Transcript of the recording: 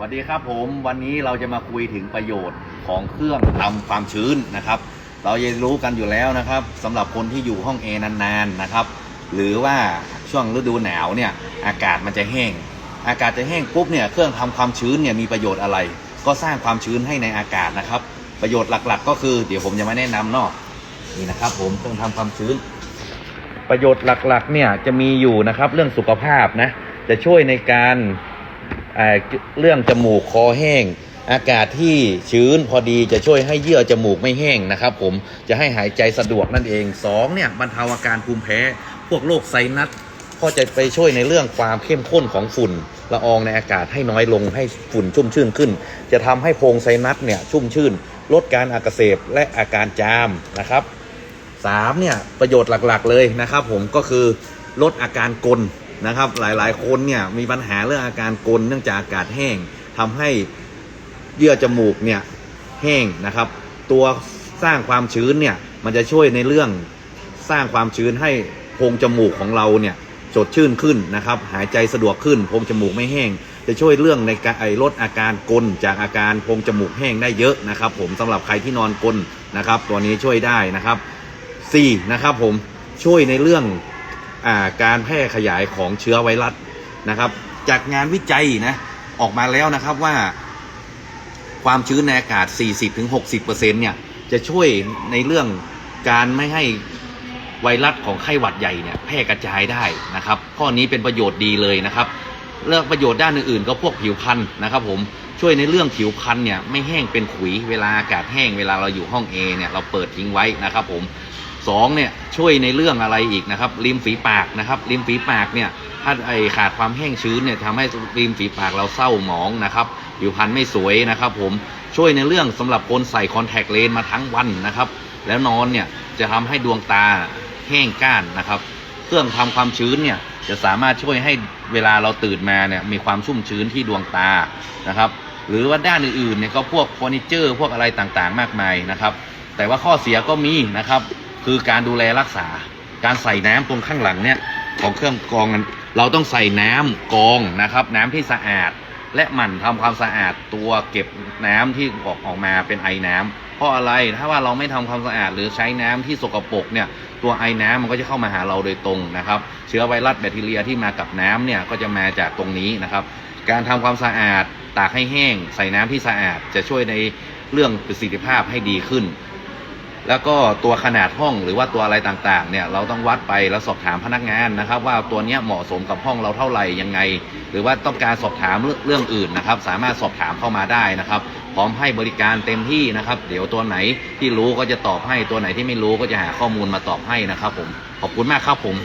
สวัสดีครับผมวันนี้เราจะมาคุยถึงประโยชน์ของเครื่องทำความชื้นนะครับ เราจะรู้กันอยู่แล้วนะครับสำหรับคนที่อยู่ห้องแอร์นานๆนะครับ หรือว่าช่วงฤดูหนาวเนี่ยอากาศมันจะแห้ง อากาศจะแห้งปุ๊บเนี่ยเครื่องทำความชื้นเนี่ยมีประโยชน์อะไร ก็สร้างความชื้นให้ในอากาศนะครับ ประโยชน์หลักๆ ก็คือเดี๋ยวผมจะมาแนะนำเนาะนี่นะครับ ผมเครื่องทำความชื้น ประโยชน์หลักๆเนี่ยจะมีอยู่นะครับเรื่องสุขภาพนะจะช่วยในการ เอ่อเรื่องจมูกคอแห้ง อากาศที่ชื้นพอดีจะช่วยให้เยื่อจมูกไม่แห้งนะครับ ผมจะให้หายใจสะดวกนั่นเองสองเนี่ยบรรเทาอาการภูมิแพ้ พวกโรคไซนัสก็จะไปช่วยในเรื่องความเข้มข้นของฝุ่นละอองในอากาศให้น้อยลงให้ฝุ่นชุ่มชื่นขึ้น จะทำให้โพรงไซนัสเนี่ยชุ่มชื่น ลดการอักเสบและอาการจามนะครับสามเนี่ยประโยชน์หลักๆเลยนะครับ ผมก็คือลดอาการกล นะครับ หลายๆ คนเนี่ยมีปัญหาเรื่องอาการกลนเนื่องจากอากาศแห้งทำให้เยื่อจมูกเนี่ยแห้งนะครับ ตัวสร้างความชื้นเนี่ยมันจะช่วยในเรื่องสร้างความชื้นให้โพรงจมูกของเราเนี่ยสดชื่นขึ้นนะครับ หายใจสะดวกขึ้นโพรงจมูกไม่แห้ง จะช่วยเรื่องในการไอลดอาการกลนจากอาการโพรงจมูกแห้งได้เยอะนะครับ ผมสำหรับใครที่นอนกลนนะครับ ตัวนี้ช่วยได้นะครับ 4 นะครับผมช่วยในเรื่อง การแพร่ขยายของเชื้อไวรัสนะครับ จากงานวิจัยนะออกมาแล้วนะครับว่า ความชื้นในอากาศ 40-60%เนี่ยจะช่วยในเรื่องการไม่ให้ไวรัสของไข้หวัดใหญ่เนี่ยแพร่กระจายได้นะครับ ข้อนี้เป็นประโยชน์ดีเลยนะครับเรื่องประโยชน์ด้านอื่นๆ ก็พวกผิวพรรณนะครับ ผมช่วยในเรื่องผิวพรรณเนี่ยไม่แห้งเป็นขุยเวลาอากาศแห้งเวลาเราอยู่ห้องเอเนี่ยเราเปิดทิ้งไว้นะครับ ผม สองเนี่ยช่วยในเรื่องอะไรอีกนะครับริมฝีปากนะครับริมฝีปากเนี่ยถ้าไอขาดความแห้งชื้นเนี่ยทำให้ริมฝีปากเราเศร้าหมองนะครับผิวพรรณไม่สวยนะครับ ผมช่วยในเรื่องสำหรับคนใส่คอนแทคเลนส์มาทั้งวันนะครับ แล้วนอนเนี่ยจะทำให้ดวงตาแห้งก้านนะครับ เครื่องทำความชื้นเนี่ยจะสามารถช่วยให้เวลาเราตื่นมาเนี่ยมีความชุ่มชื้นที่ดวงตานะครับหรือว่าด้านอื่นๆเนี่ยก็พวกเฟอร์นิเจอร์พวกอะไรต่างๆ มากมายนะครับ แต่ว่าข้อเสียก็มีนะครับ คือการดูแลรักษา การใส่น้ำตรงข้างหลังเนี่ยของเครื่องกรองนั้นเราต้องใส่น้ำกรองนะครับ น้ำที่สะอาดและหมั่นทำความสะอาดตัวเก็บน้ำที่ออกออกมาเป็นไอน้ำเพราะอะไรถ้าว่าเราไม่ทำความสะอาดหรือใช้น้ำที่สกปรกเนี่ยตัวไอน้ำมันก็จะเข้ามาหาเราโดยตรงนะครับ เชื้อไวรัสแบคทีเรียที่มากับน้ำเนี่ยก็จะมาจากตรงนี้นะครับ การทำความสะอาดตากให้แห้ง ใส่น้ำที่สะอาดจะช่วยในเรื่องประสิทธิภาพให้ดีขึ้น แล้วก็ตัวขนาดห้องหรือว่าตัวอะไรต่างๆเนี่ยเราต้องวัดไปแล้วสอบถามพนักงานนะครับ ว่าตัวเนี้ยเหมาะสมกับห้องเราเท่าไหร่ยังไง หรือว่าต้องการสอบถามเรื่องเรื่องอื่นนะครับ สามารถสอบถามเข้ามาได้นะครับ พร้อมให้บริการเต็มที่นะครับ เดี๋ยวตัวไหนที่รู้ก็จะตอบให้ตัวไหนที่ไม่รู้ก็จะหาข้อมูลมาตอบให้นะครับผมขอบคุณมากครับผม